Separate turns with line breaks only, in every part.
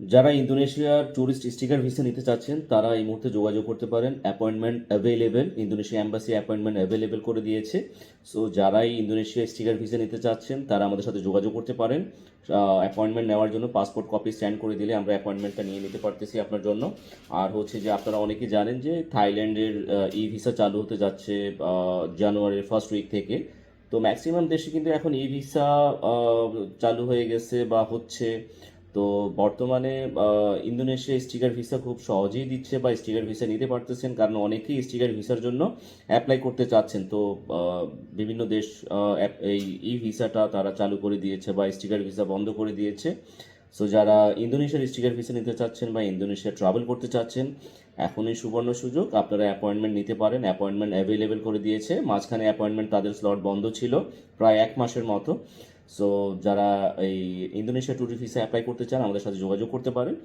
যারা ইন্দোনেশিয়ার tourist sticker visa নিতে চাচ্ছেন, তারা এই মুহূর্তে যোগাযোগ করতে পারেন। Appointment available Indonesia embassy appointment available করে দিয়েছে। সো যারাই ইন্দোনেশিয়া স্টিকার ভিসা নিতে চাচ্ছেন, তারা আমাদের সাথে যোগাযোগ করতে পারেন। অ্যাপয়েন্টমেন্ট নেওয়ার জন্য পাসপোর্ট কপি স্ট্যান্ড করে দিলে আমরা অ্যাপয়েন্টমেন্টটা নিয়ে নিতে পারতেছি আপনার জন্য। আর হচ্ছে যে আপনারা অনেকেই জানেন যে থাইল্যান্ডের ই ভিসা চালু হতে যাচ্ছে জানুয়ারির ফার্স্ট উইক থেকে। তো ম্যাক্সিমাম দেশে কিন্তু এখন ই ভিসা চালু হয়ে গেছে বা হচ্ছে তো বর্তমানে ইন্দোনেশিয়া স্টিকার ভিসা খুব সহজেই দিচ্ছে বা স্টিকার ভিসা নিতে পারতেছেন, কারণ অনেকেই স্টিকার ভিসার জন্য অ্যাপ্লাই করতে চাচ্ছেন। তো বিভিন্ন দেশ এই ই ভিসাটা তারা চালু করে দিয়েছে বা স্টিকার ভিসা বন্ধ করে দিয়েছে। সো যারা ইন্দোনেশিয়ার স্টিকার ভিসা নিতে চাচ্ছেন বা ইন্দোনেশিয়া ট্রাভেল করতে চাচ্ছেন, এখনই সুবর্ণ সুযোগ। আপনারা অ্যাপয়েন্টমেন্ট নিতে পারেন। অ্যাপয়েন্টমেন্ট অ্যাভেলেবেল করে দিয়েছে। মাঝখানে অ্যাপয়েন্টমেন্ট তাদের স্লট বন্ধ ছিল, প্রায় এক মাসের মতো। সো যারা এই ইন্দোনেশিয়া ট্যুরিস্ট ভিসা অ্যাপ্লাই করতে চান, আমাদের সাথে যোগাযোগ করতে পারেন।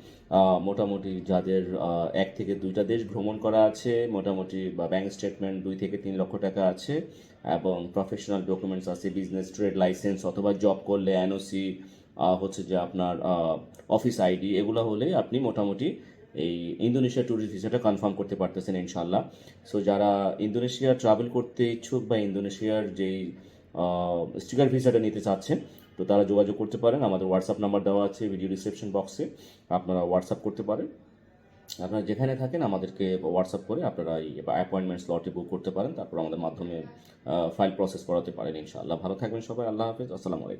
মোটামুটি যাদের এক থেকে দুইটা দেশ ভ্রমণ করা আছে, মোটামুটি বা ব্যাংক স্টেটমেন্ট দুই থেকে তিন লক্ষ টাকা আছে এবং প্রফেশনাল ডকুমেন্টস আছে বিজনেস ট্রেড লাইসেন্স অথবা জব করলে এনওসি হচ্ছে যে আপনার অফিস আইডি এগুলো হলে আপনি মোটামুটি এই ইন্দোনেশিয়া ট্যুরিস্ট ভিসাটা কনফার্ম করতে পারতেছেন ইনশাল্লাহ সো যারা ইন্দোনেশিয়া ট্রাভেল করতে ইচ্ছুক বা ইন্দোনেশিয়ার যেই স্টিকার ভিসাটা নিতে চাচ্ছেন, তো তারা যোগাযোগ করতে পারেন। আমাদের হোয়াটসঅ্যাপ নাম্বার দেওয়া আছে ভিডিও ডিসক্রিপশন বক্সে আপনারা হোয়াটসঅ্যাপ করতে পারেন। আপনারা যেখানে থাকেন, আমাদেরকে হোয়াটসঅ্যাপ করে আপনারা এই অ্যাপয়েন্টমেন্ট স্লটে বুক করতে পারেন। তারপর আমাদের মাধ্যমে ফাইল প্রসেস করাতে পারেন ইনশাআল্লাহ। ভালো থাকবেন সবাই। আল্লাহ হাফিজ। আসসালামু আলাইকুম।